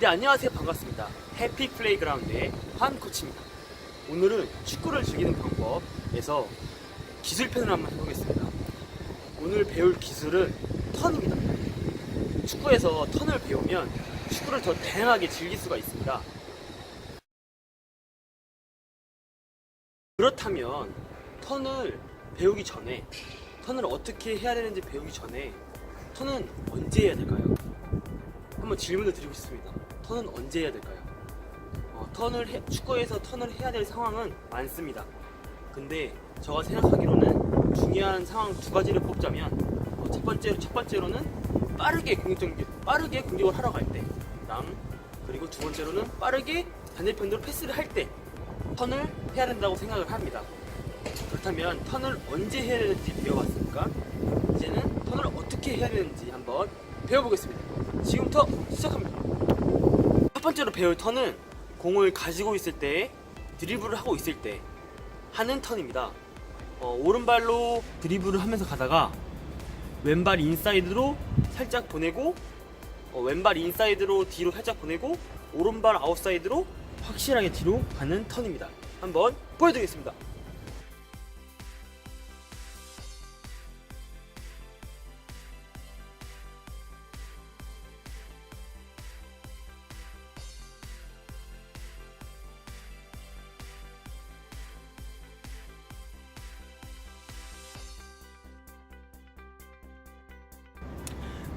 네 안녕하세요. 반갑습니다. 해피 플레이그라운드의 환 코치입니다. 오늘은 축구를 즐기는 방법에서 기술편을 한번 해보겠습니다. 오늘 배울 기술은 턴입니다. 축구에서 턴을 배우면 축구를 더 다양하게 즐길 수가 있습니다. 그렇다면 턴을 배우기 전에 턴을 어떻게 해야 되는지 배우기 전에 턴은 언제 해야 될까요? 한번 질문을 드리고 싶습니다. 턴은 언제 해야 될까요? 어, 턴을 해- 축구에서 턴을 해야 될 상황은 많습니다. 근데 제가 생각하기로는 중요한 상황 두 가지를 뽑자면 어, 첫 번째로 첫 번째로는 빠르게 공격 빠르게 공격을 하러 갈 때, 랑 그리고 두 번째로는 빠르게 반대편으로 패스를 할 때 턴을 해야 된다고 생각을 합니다. 그렇다면 턴을 언제 해야 되는지 배워봤습니까? 이제는 턴을 어떻게 해야 되는지 한번 배워보겠습니다. 지금부터 시작합니다. 첫 번째로 배울 턴은 공을 가지고 있을 때 드리블을 하고 있을 때 하는 턴입니다. 어, 오른발로 드리블을 하면서 가다가 왼발 인사이드로 살짝 보내고 어, 왼발 인사이드로 뒤로 살짝 보내고 오른발 아웃사이드로 확실하게 뒤로 가는 턴입니다. 한번 보여드리겠습니다.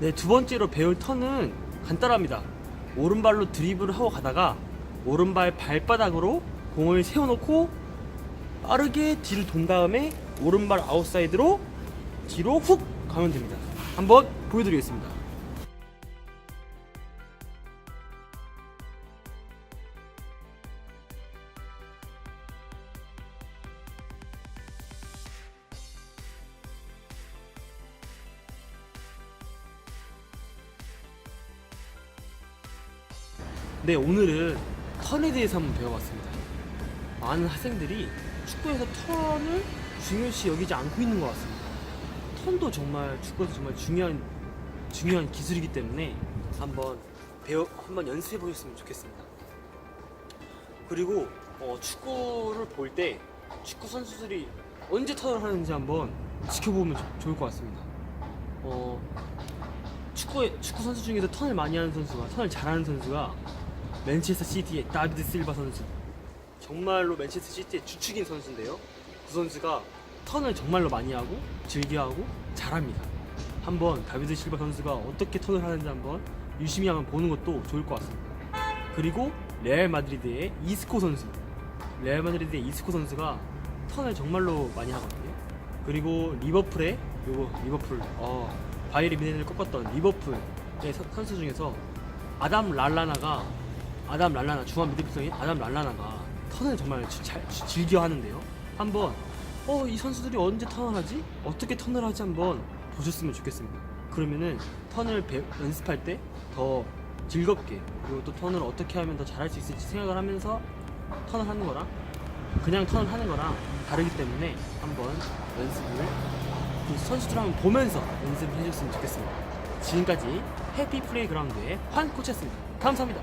네, 두 번째로 배울 턴은 간단합니다. 오른발로 드리블을 하고 가다가 오른발 발바닥으로 공을 세워놓고 빠르게 뒤를 돈 다음에 오른발 아웃사이드로 뒤로 훅 가면 됩니다. 한번 보여드리겠습니다. 네, 오늘은 턴에 대해서 한번 배워봤습니다. 많은 학생들이 축구에서 턴을 중요시 여기지 않고 있는 것 같습니다. 턴도 정말 축구에서 정말 중요한 중요한 기술이기 때문에 한번 배워 한번 연습해 보셨으면 좋겠습니다. 그리고 어, 축구를 볼 때 축구 선수들이 언제 턴을 하는지 한번 지켜보면 조- 좋을 것 같습니다. 어, 축구 축구 선수 중에서 턴을 많이 하는 선수가 턴을 잘하는 선수가 맨체스터 시티의 다비드 실바 선수. 정말로 맨체스터 시티의 주축인 선수인데요. 그 선수가 턴을 정말로 많이 하고 즐겨하고 잘합니다. 한번 다비드 실바 선수가 어떻게 턴을 하는지 한번 유심히 한번 보는 것도 좋을 것 같습니다. 그리고 레알 마드리드의 이스코 선수. 레알 마드리드의 이스코 선수가 턴을 정말로 많이 하거든요. 그리고 리버풀의 요거 리버풀. 어 바이에른 미넨을 꺾었던 리버풀의 서- 선수 중에서 아담 랄라나가 아담 랄라나 중앙 미드필더인 아담 랄라나가 턴을 정말 지- 잘 지- 즐겨 하는데요. 한번 어 이 선수들이 언제 턴을 하지? 어떻게 턴을 하지 한번 보셨으면 좋겠습니다. 그러면은 턴을 배- 연습할 때 더 즐겁게 그리고 또 턴을 어떻게 하면 더 잘할 수 있을지 생각을 하면서 턴을 하는 거랑 그냥 턴을 하는 거랑 다르기 때문에 한번 연습을 그 선수들 한번 보면서 연습을 해줬으면 좋겠습니다. 지금까지 해피 플레이 그라운드의 환 코치였습니다. 감사합니다.